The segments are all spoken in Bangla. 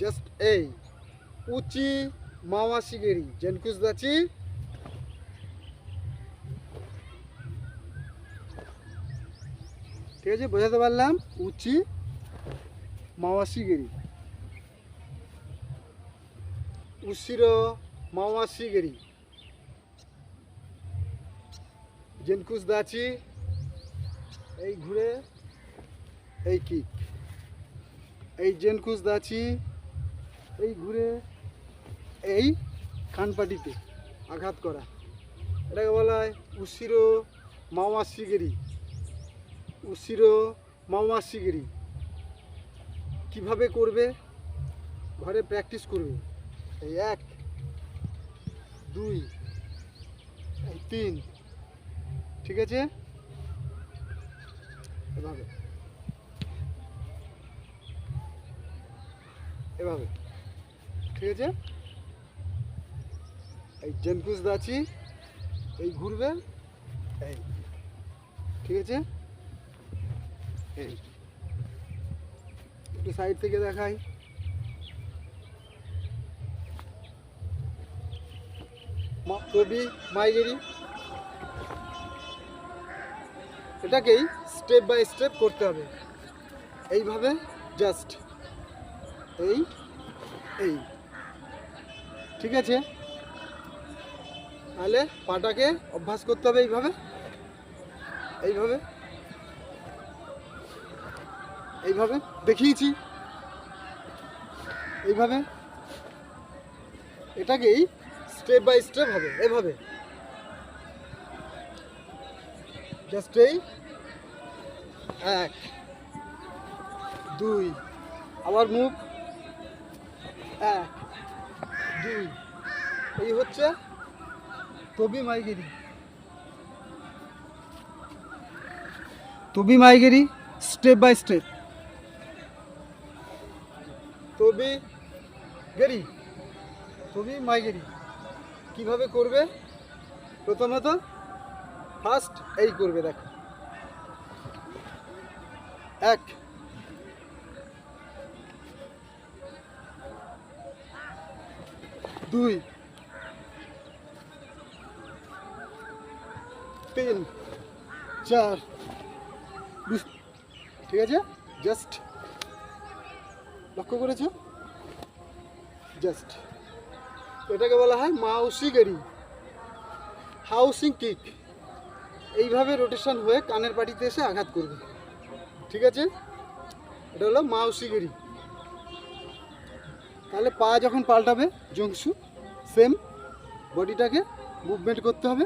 জাস্ট এই উচি মাওয়াসি গেরি জেনকুস দাচি ঠিক আছে বোঝাতে পারলাম? উচি মাওয়াসি গেরি মাওয়াসি গেরি জেনকুস দাচি, এই ঘুরে, এই কিক। এই জেনকুস দাচি, এই ঘুরে, এই কানপাটিতে আঘাত করা। এটাকে বলা হয় উসিরো মাওয়াসিগিরি উসিরো মাওয়াসিগিরি কীভাবে করবে? ঘরে প্র্যাকটিস করবে। এই এক দুই তিন। ঠিক আছে? এভাবে। এভাবে। ঠিক আছে? এই জেনকুস দাচি, এই ঘুরবে, এই। ঠিক আছে? এই। একটু সাইড থেকে দেখাই। কবি মাইগেরি। এটাকেই স্টেপ বাই স্টেপ করতে হবে। এইভাবে জাস্ট এই এই। ঠিক আছে? তাহলে পাটাকে অভ্যাস করতে হবে এইভাবে। এইভাবে। এইভাবে দেখিয়েছি। এইভাবে। এটাকেই স্টেপ বাই স্টেপ হবে, এভাবে। জাস্ট এই, এক, দুই আবার মুখ, এক, দুই, এই হচ্ছে তবি মাইগেরি। তবি মাইগেরি স্টেপ বাই স্টেপ তবি গেরি তবি মাইগেরি। কীভাবে করবে? প্রথমত ফার্স্ট এই করবে, দেখো। এক। দুই। তিন। চার। ঠিক আছে? জাস্ট লক্ষ্য করেছ? জাস্ট এটাকে বলা হয় মাউসি গেরি। হাউসিং কিক। এইভাবে রোটেশন হয়ে কানের পাটিতে এসে আঘাত করবে। ঠিক আছে? এটা হলো মাউসি গেরি। তাহলে পা যখন পাল্টাবে জংসু সেম বডিটাকে মুভমেন্ট করতে হবে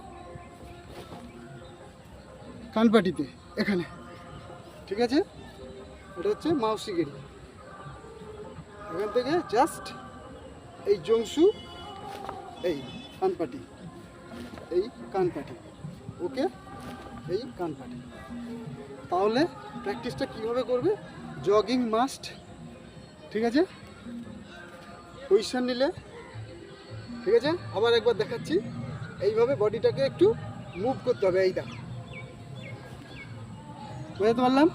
কানপাটিতে এখানে। ঠিক আছে? এটা হচ্ছে মাউসি গেরি। এখান থেকে জাস্ট এই জংসু এই কানপাটি এই কানপাটি, ওকে? এই কানপাটি। তাহলে প্র্যাকটিসটা কীভাবে করবে? জগিং মাস্ট, ঠিক আছে? পজিশন নিলে, ঠিক আছে? আবার একবার দেখাচ্ছি। এইভাবে বডিটাকে একটু মুভ করতে হবে, এই দেখ। বুঝতে পারলাম?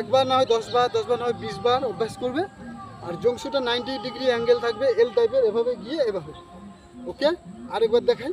একবার না হয় দশ বার দশ বার না হয় বিশ বার অভ্যাস করবে। আর জংশুটা নাইনটি ডিগ্রি অ্যাঙ্গেল থাকবে এল টাইপের এভাবে গিয়ে এভাবে। ওকে আরেকবার দেখাই।